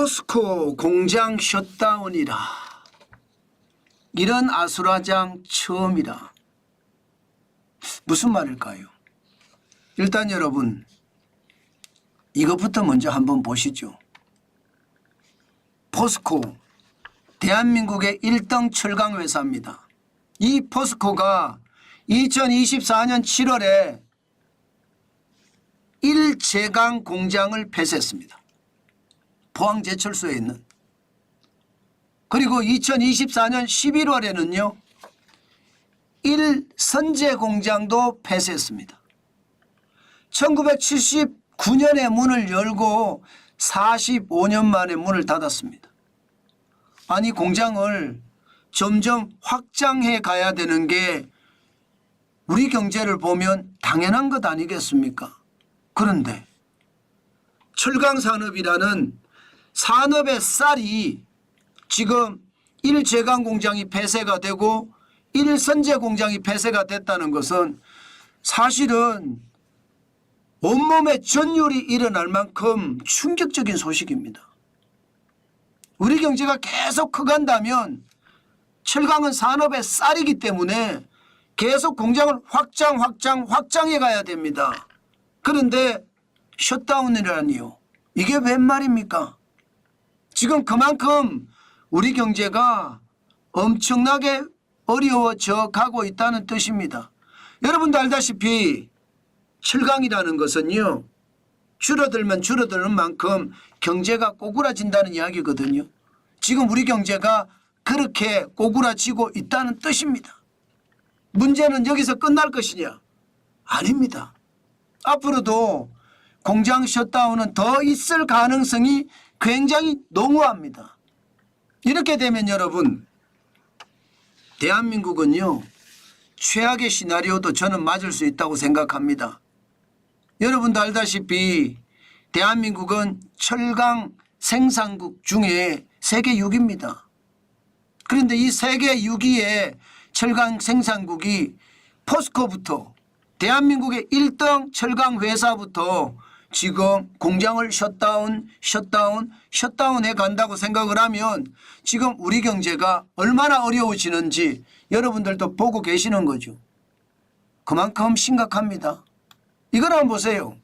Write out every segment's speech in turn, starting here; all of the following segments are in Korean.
포스코 공장 셧다운이라. 이런 아수라장 처음이라. 무슨 말일까요? 일단 여러분 이것부터 먼저 한번 보시죠. 포스코 대한민국의 1등 철강 회사입니다. 이 포스코가 2024년 7월에 1제강 공장을 폐쇄했습니다. 포항 제철소에 있는. 그리고 2024년 11월에는요. 1선제 공장도 폐쇄했습니다. 1979년에 문을 열고 45년 만에 문을 닫았습니다. 아니 공장을 점점 확장해 가야 되는 게 우리 경제를 보면 당연한 것 아니겠습니까? 그런데 철강산업이라는 산업의 쌀이 지금 1제강 공장이 폐쇄가 되고 1선제 공장이 폐쇄가 됐다는 것은 사실은 온몸에 전율이 일어날 만큼 충격적인 소식입니다. 우리 경제가 계속 커간다면 철강은 산업의 쌀이기 때문에 계속 공장을 확장 확장 확장해 가야 됩니다. 그런데 셧다운이라니요. 이게 웬 말입니까? 지금 그만큼 우리 경제가 엄청나게 어려워져 가고 있다는 뜻입니다. 여러분도 알다시피 철강이라는 것은요. 줄어들면 줄어드는 만큼 경제가 꼬꾸라진다는 이야기거든요. 지금 우리 경제가 그렇게 꼬꾸라지고 있다는 뜻입니다. 문제는 여기서 끝날 것이냐? 아닙니다. 앞으로도 공장 셧다운은 더 있을 가능성이 굉장히 농후합니다. 이렇게 되면 여러분 대한민국은요 최악의 시나리오도 저는 맞을 수 있다고 생각합니다. 여러분도 알다시피 대한민국은 철강 생산국 중에 세계 6위입니다. 그런데 이 세계 6위의 철강 생산국이 포스코부터 대한민국의 1등 철강 회사부터 지금 공장을 셧다운, 셧다운, 셧다운해 간다고 생각을 하면 지금 우리 경제가 얼마나 어려워지는지 여러분들도 보고 계시는 거죠. 그만큼 심각합니다. 이걸 한번 보세요.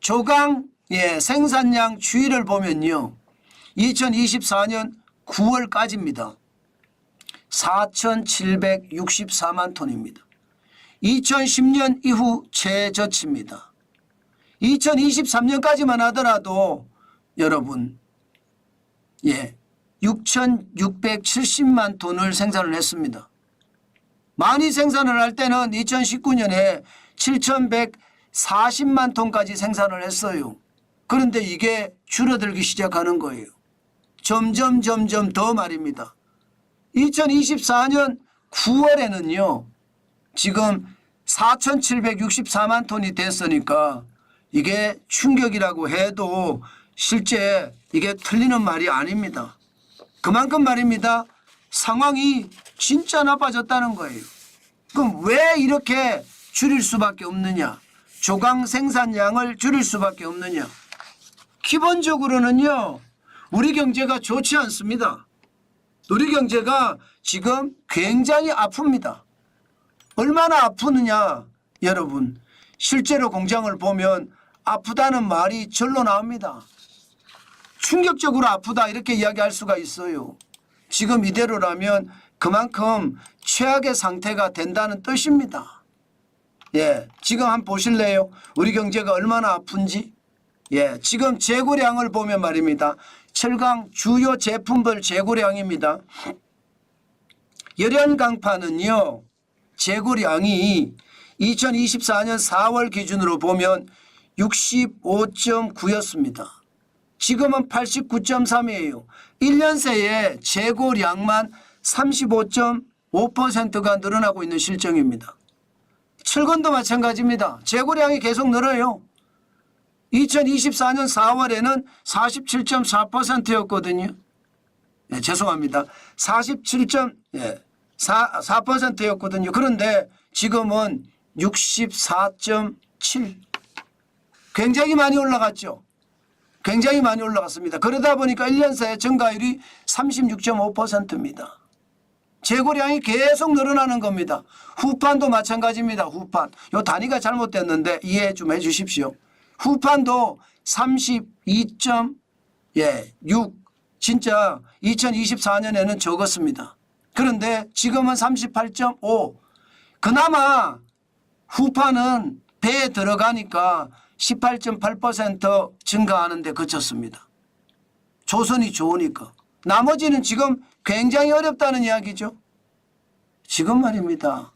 조강 예, 생산량 추이를 보면요. 2024년 9월까지입니다. 4,764만 톤입니다. 2010년 이후 최저치입니다. 2023년까지만 하더라도 여러분 예 6,670만 톤을 생산을 했습니다. 많이 생산을 할 때는 2019년에 7,140만 톤까지 생산을 했어요. 그런데 이게 줄어들기 시작하는 거예요. 점점 점점 더 말입니다. 2024년 9월에는요. 지금 4,764만 톤이 됐으니까 이게 충격이라고 해도 실제 이게 틀리는 말이 아닙니다. 그만큼 말입니다. 상황이 진짜 나빠졌다는 거예요. 그럼 왜 이렇게 줄일 수밖에 없느냐? 조강 생산량을 줄일 수밖에 없느냐? 기본적으로는요. 우리 경제가 좋지 않습니다. 우리 경제가 지금 굉장히 아픕니다. 얼마나 아프느냐 여러분 실제로 공장을 보면 아프다는 말이 절로 나옵니다. 충격적으로 아프다 이렇게 이야기할 수가 있어요. 지금 이대로라면 그만큼 최악의 상태가 된다는 뜻입니다. 예, 지금 한번 보실래요? 우리 경제가 얼마나 아픈지? 예, 지금 재고량을 보면 말입니다. 철강 주요 제품별 재고량입니다. 열연강판은요, 재고량이 2024년 4월 기준으로 보면 65.9였습니다. 지금은 89.3이에요. 1년 새에 재고량만 35.5%가 늘어나고 있는 실정입니다. 철근도 마찬가지입니다. 재고량이 계속 늘어요. 2024년 4월에는 47.4%였거든요. 네, 죄송합니다. 47.4%였거든요. 그런데 지금은 64.7. 굉장히 많이 올라갔죠. 굉장히 많이 올라갔습니다. 그러다 보니까 1년 사이에 증가율이 36.5%입니다. 재고량이 계속 늘어나는 겁니다. 후판도 마찬가지입니다. 후판. 요 단위가 잘못됐는데 이해 좀 해 주십시오. 후판도 32.6 진짜 2024년에는 적었습니다. 그런데 지금은 38.5 그나마 후판은 배에 들어가니까 18.8% 증가하는데 그쳤습니다. 조선이 좋으니까. 나머지는 지금 굉장히 어렵다는 이야기죠. 지금 말입니다.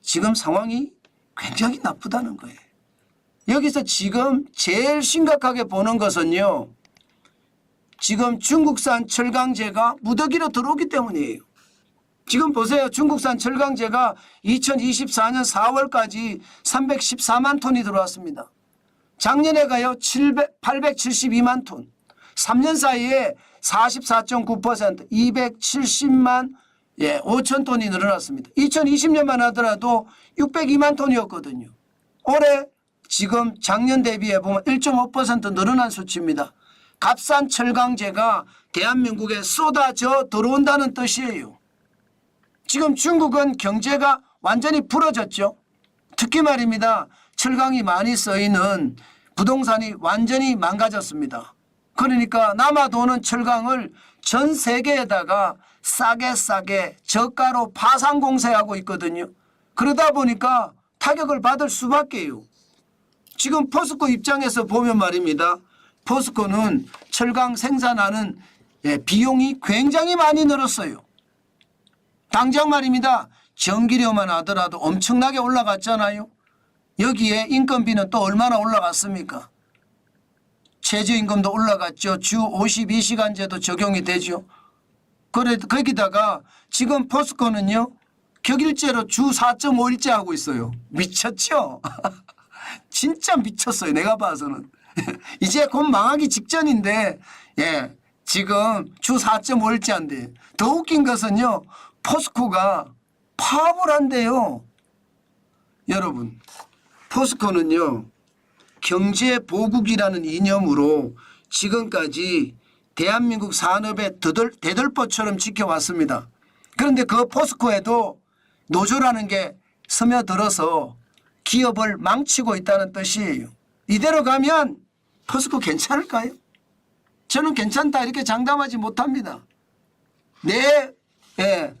지금 상황이 굉장히 나쁘다는 거예요. 여기서 지금 제일 심각하게 보는 것은요. 지금 중국산 철강제가 무더기로 들어오기 때문이에요. 지금 보세요. 중국산 철강제가 2024년 4월까지 314만 톤이 들어왔습니다. 작년에 가요 700, 872만 톤. 3년 사이에 44.9% 270만 예, 5천 톤이 늘어났습니다. 2020년만 하더라도 602만 톤이었거든요. 올해 지금 작년 대비해 보면 1.5% 늘어난 수치입니다. 값싼 철강제가 대한민국에 쏟아져 들어온다는 뜻이에요. 지금 중국은 경제가 완전히 풀어졌죠. 특히 말입니다. 철강이 많이 쓰이는 부동산이 완전히 망가졌습니다. 그러니까 남아도는 철강을 전 세계에다가 싸게 싸게 저가로 파상 공세하고 있거든요. 그러다 보니까 타격을 받을 수밖에요. 지금 포스코 입장에서 보면 말입니다. 포스코는 철강 생산하는 예, 비용이 굉장히 많이 늘었어요. 당장 말입니다. 전기료만 하더라도 엄청나게 올라갔잖아요. 여기에 인건비는 또 얼마나 올라갔습니까? 최저임금도 올라갔죠. 주 52시간제도 적용이 되죠. 그래, 거기다가 지금 포스코는요, 격일제로 주 4.5일제 하고 있어요. 미쳤죠? 진짜 미쳤어요. 내가 봐서는. 이제 곧 망하기 직전인데, 예, 지금 주 4.5일제 한대. 더 웃긴 것은요, 포스코가 파업을 한대요. 여러분, 포스코는요, 경제 보국이라는 이념으로 지금까지 대한민국 산업의 대들, 대들보처럼 지켜왔습니다. 그런데 그 포스코에도 노조라는 게 스며들어서 기업을 망치고 있다는 뜻이에요. 이대로 가면 포스코 괜찮을까요? 저는 괜찮다 이렇게 장담하지 못합니다. 내 예,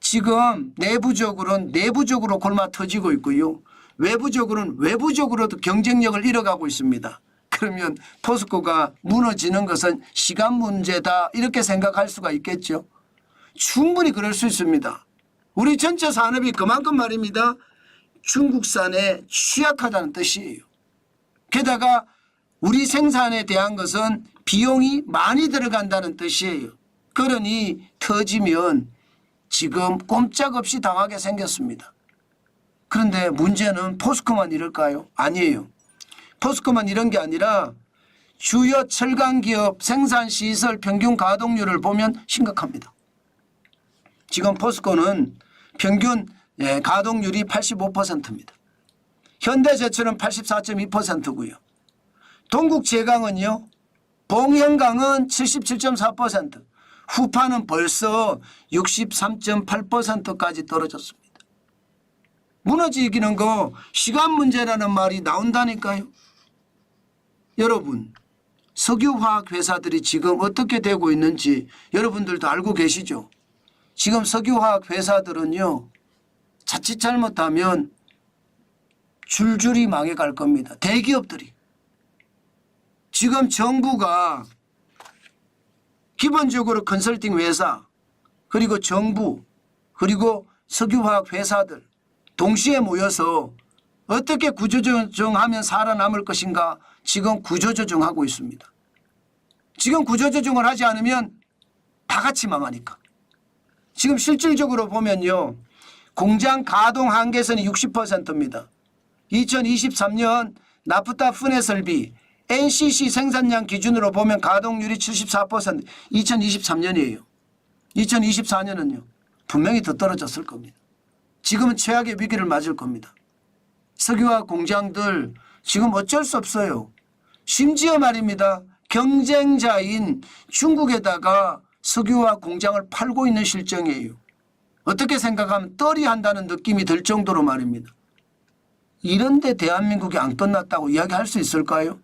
지금 내부적으로는 내부적으로 골마 터지고 있고요. 외부적으로는 외부적으로도 경쟁력을 잃어가고 있습니다. 그러면 포스코가 무너지는 것은 시간 문제다 이렇게 생각할 수가 있겠죠. 충분히 그럴 수 있습니다. 우리 전체 산업이 그만큼 말입니다. 중국산에 취약하다는 뜻이에요. 게다가 우리 생산에 대한 것은 비용이 많이 들어간다는 뜻이에요. 그러니 터지면 지금 꼼짝없이 당하게 생겼습니다. 그런데 문제는 포스코만 이럴까요? 아니에요. 포스코만 이런 게 아니라 주요 철강 기업 생산 시설 평균 가동률을 보면 심각합니다. 지금 포스코는 평균 예, 가동률이 85%입니다. 현대제철은 84.2%고요. 동국제강은요. 봉현강은 77.4%, 후파는 벌써 63.8%까지 떨어졌습니다. 무너지기는 거 시간 문제라는 말이 나온다니까요. 여러분, 석유화학 회사들이 지금 어떻게 되고 있는지 여러분들도 알고 계시죠? 지금 석유화학 회사들은요, 자칫 잘못하면 줄줄이 망해갈 겁니다. 대기업들이. 지금 정부가 기본적으로 컨설팅 회사, 그리고 정부, 그리고 석유화학 회사들 동시에 모여서 어떻게 구조조정하면 살아남을 것인가 지금 구조조정하고 있습니다. 지금 구조조정을 하지 않으면 다 같이 망하니까. 지금 실질적으로 보면요. 공장 가동 한계선이 60%입니다. 2023년 나프타 분해 설비 NCC 생산량 기준으로 보면 가동률이 74% 2023년이에요. 2024년은요. 분명히 더 떨어졌을 겁니다. 지금은 최악의 위기를 맞을 겁니다. 석유화학 공장들 지금 어쩔 수 없어요. 심지어 말입니다. 경쟁자인 중국에다가 석유화학 공장을 팔고 있는 실정이에요. 어떻게 생각하면 떨이 한다는 느낌이 들 정도로 말입니다. 이런데 대한민국이 안 끝났다고 이야기할 수 있을까요?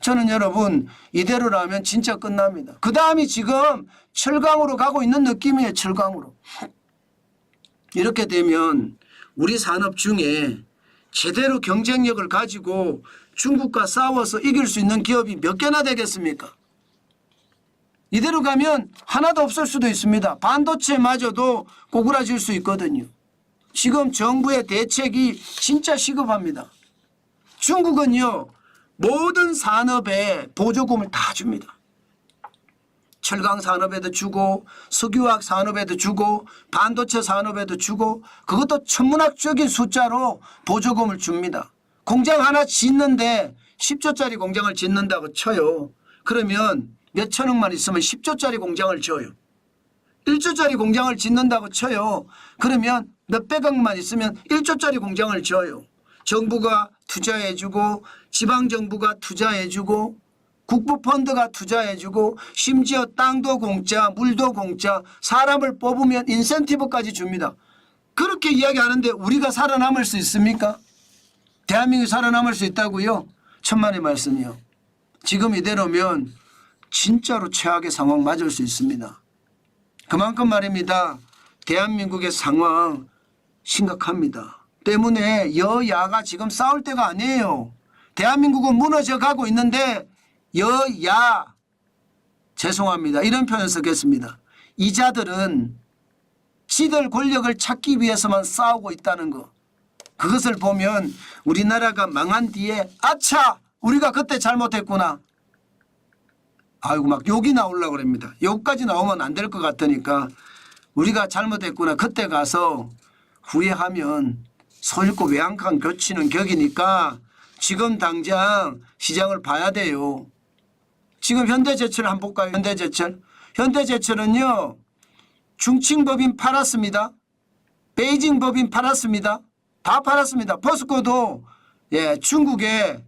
저는 여러분 이대로라면 진짜 끝납니다. 그 다음이 지금 철강으로 가고 있는 느낌이에요. 철강으로. 이렇게 되면 우리 산업 중에 제대로 경쟁력을 가지고 중국과 싸워서 이길 수 있는 기업이 몇 개나 되겠습니까? 이대로 가면 하나도 없을 수도 있습니다. 반도체마저도 꼬꾸라질 수 있거든요. 지금 정부의 대책이 진짜 시급합니다. 중국은요, 모든 산업에 보조금을 다 줍니다. 철강 산업에도 주고, 석유화학 산업에도 주고, 반도체 산업에도 주고, 그것도 천문학적인 숫자로 보조금을 줍니다. 공장 하나 짓는데 10조짜리 공장을 짓는다고 쳐요. 그러면 몇 천억만 있으면 10조짜리 공장을 지어요. 1조짜리 공장을 짓는다고 쳐요. 그러면 몇백억만 있으면 1조짜리 공장을 지어요. 정부가 투자해주고 지방정부가 투자해주고 국부펀드가 투자해주고 심지어 땅도 공짜 물도 공짜 사람을 뽑으면 인센티브까지 줍니다. 그렇게 이야기하는데 우리가 살아남을 수 있습니까? 대한민국이 살아남을 수 있다고요? 천만의 말씀이요. 지금 이대로면 진짜로 최악의 상황 맞을 수 있습니다. 그만큼 말입니다. 대한민국의 상황 심각합니다. 때문에 여야가 지금 싸울 때가 아니에요. 대한민국은 무너져 가고 있는데 여야 죄송합니다. 이런 표현 쓰겠습니다. 이 자들은 지들 권력을 찾기 위해서만 싸우고 있다는 거. 그것을 보면 우리나라가 망한 뒤에 아차 우리가 그때 잘못했구나. 아이고 막 욕이 나오려고 그럽니다. 욕까지 나오면 안 될 것 같으니까 우리가 잘못했구나. 그때 가서 후회하면 소잃고 외양간 교치는 격이니까 지금 당장 시장을 봐야 돼요. 지금 현대제철 한번 볼까요? 현대제철. 현대제철은요. 중칭법인 팔았습니다. 베이징 법인 팔았습니다. 다 팔았습니다. 포스코도 예, 중국에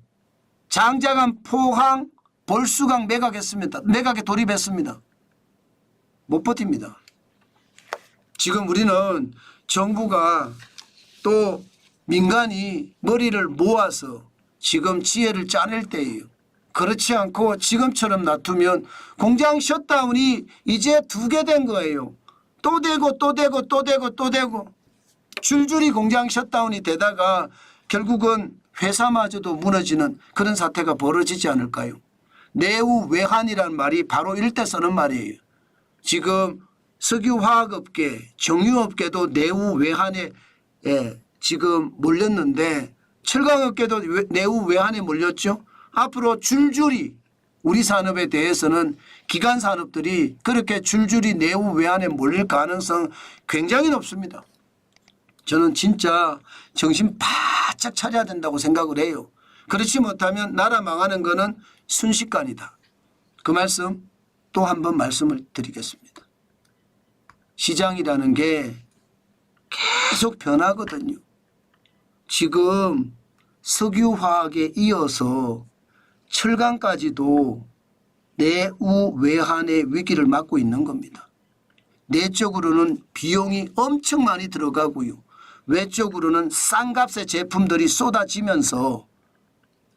장자간 포항 볼수강 매각했습니다. 매각에 돌입했습니다. 못 버팁니다. 지금 우리는 정부가 또 민간이 머리를 모아서 지금 지혜를 짜낼 때예요. 그렇지 않고 지금처럼 놔두면 공장 셧다운이 이제 두 개 된 거예요. 또 되고 또 되고 또 되고 또 되고 줄줄이 공장 셧다운이 되다가 결국은 회사마저도 무너지는 그런 사태가 벌어지지 않을까요? 내후 외환이라는 말이 바로 일대 쓰는 말이에요. 지금 석유화학업계, 정유업계도 내후 외환에 예, 지금 몰렸는데 철강업계도 외- 내후 외환에 몰렸죠. 앞으로 줄줄이 우리 산업에 대해서는 기간 산업들이 그렇게 줄줄이 내후 외환에 몰릴 가능성 굉장히 높습니다. 저는 진짜 정신 바짝 차려야 된다고 생각을 해요. 그렇지 못하면 나라 망하는 거는 순식간이다. 그 말씀 또 한 번 말씀을 드리겠습니다. 시장이라는 게 계속 변하거든요. 지금 석유화학에 이어서 철강까지도 내 우 외환의 위기를 맞고 있는 겁니다. 내적으로는 비용이 엄청 많이 들어가고요. 외적으로는 싼 값의 제품들이 쏟아지면서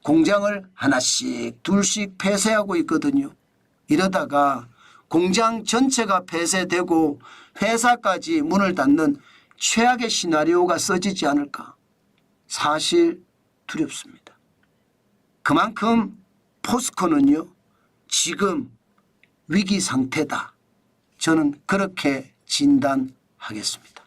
공장을 하나씩 둘씩 폐쇄하고 있거든요. 이러다가 공장 전체가 폐쇄되고 회사까지 문을 닫는 최악의 시나리오가 써지지 않을까. 사실 두렵습니다. 그만큼 포스코는요, 지금 위기 상태다. 저는 그렇게 진단하겠습니다.